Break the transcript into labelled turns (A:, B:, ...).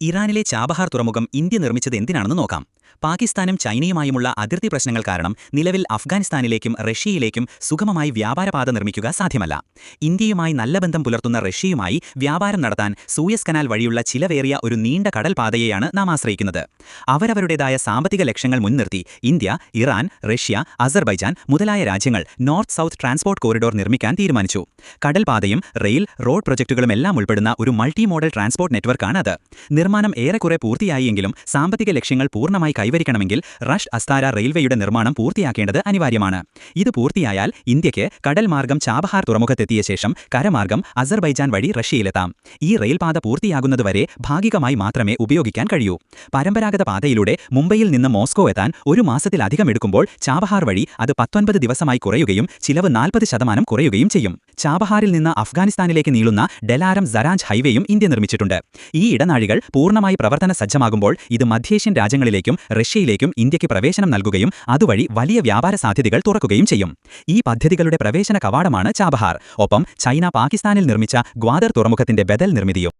A: ഇറാനിലെ ചാബഹാർ തുറമുഖം ഇന്ത്യ നിർമ്മിച്ചത് എന്തിനാണെന്ന് നോക്കാം. പാകിസ്ഥാനും ചൈനയുമായുമുള്ള അതിർത്തി പ്രശ്നങ്ങൾ കാരണം നിലവിൽ അഫ്ഗാനിസ്ഥാനിലേക്കും റഷ്യയിലേക്കും സുഗമമായി വ്യാപാരപാത നിർമ്മിക്കുക സാധ്യമല്ല. ഇന്ത്യയുമായി നല്ല ബന്ധം പുലർത്തുന്ന റഷ്യയുമായി വ്യാപാരം നടത്താൻ സൂയസ് കനാൽ വഴിയുള്ള ചിലവേറിയ ഒരു നീണ്ട കടൽ പാതയെയാണ് നാം ആശ്രയിക്കുന്നത്. അവരവരുടേതായ സാമ്പത്തിക ലക്ഷ്യങ്ങൾ മുൻനിർത്തി ഇന്ത്യ ഇറാൻ റഷ്യ അസർബൈജാൻ മുതലായ രാജ്യങ്ങൾ നോർത്ത് സൗത്ത് ട്രാൻസ്പോർട്ട് കോറിഡോർ നിർമ്മിക്കാൻ തീരുമാനിച്ചു. കടൽപാതയും റെയിൽ റോഡ് പ്രൊജക്ടുകളും എല്ലാം ഉൾപ്പെടുന്ന ഒരു മൾട്ടി മോഡൽ ട്രാൻസ്പോർട്ട് നെറ്റ്വർക്കാണ് അത് നിർമ്മാണം ഏറെക്കുറെ പൂർത്തിയായെങ്കിലും സാമ്പത്തിക ലക്ഷ്യങ്ങൾ പൂർണമായി കൈവരിക്കണമെങ്കിൽ റഷ് അസ്താര റെയിൽവേയുടെ നിർമ്മാണം പൂർത്തിയാക്കേണ്ടത് അനിവാര്യമാണ്. ഇത് പൂർത്തിയായാൽ ഇന്ത്യയ്ക്ക് കടൽ മാർഗം ചാബഹാർ തുറമുഖത്തെത്തിയ ശേഷം കരമാർഗം അസർബൈജാൻ വഴി റഷ്യയിലെത്താം. ഈ റെയിൽപാത പൂർത്തിയാകുന്നതുവരെ ഭാഗികമായി മാത്രമേ ഉപയോഗിക്കാൻ കഴിയൂ. പരമ്പരാഗത പാതയിലൂടെ മുംബൈയിൽ നിന്ന് മോസ്കോ എത്താൻ ഒരു മാസത്തിലധികം എടുക്കുമ്പോൾ ചാബഹാർ വഴി അത് പത്തൊൻപത് ദിവസമായി കുറയുകയും ചിലവ് നാൽപ്പത് ശതമാനം കുറയുകയും ചെയ്യും. ചാബഹാറിൽ നിന്ന് അഫ്ഗാനിസ്ഥാനിലേക്ക് നീളുന്ന ഡെലാരം സരാജ് ഹൈവേയും ഇന്ത്യ നിർമ്മിച്ചിട്ടുണ്ട്. ഈ ഇടനാഴികൾ പൂർണമായി പ്രവർത്തന സജ്ജമാകുമ്പോൾ ഇത് മധ്യേഷ്യൻ രാജ്യങ്ങളിലേക്കും റഷ്യയിലേക്കും ഇന്ത്യയ്ക്ക് പ്രവേശനം നൽകുകയും അതുവഴി വലിയ വ്യാപാര സാധ്യതകൾ തുറക്കുകയും ചെയ്യും. ഈ പദ്ധതികളുടെ പ്രവേശന കവാടമാണ് ചാബഹാർ. ഒപ്പം ചൈന പാകിസ്ഥാനിൽ നിർമ്മിച്ച ഗ്വാദർ തുറമുഖത്തിന്റെ ബദൽ നിർമ്മിതിയും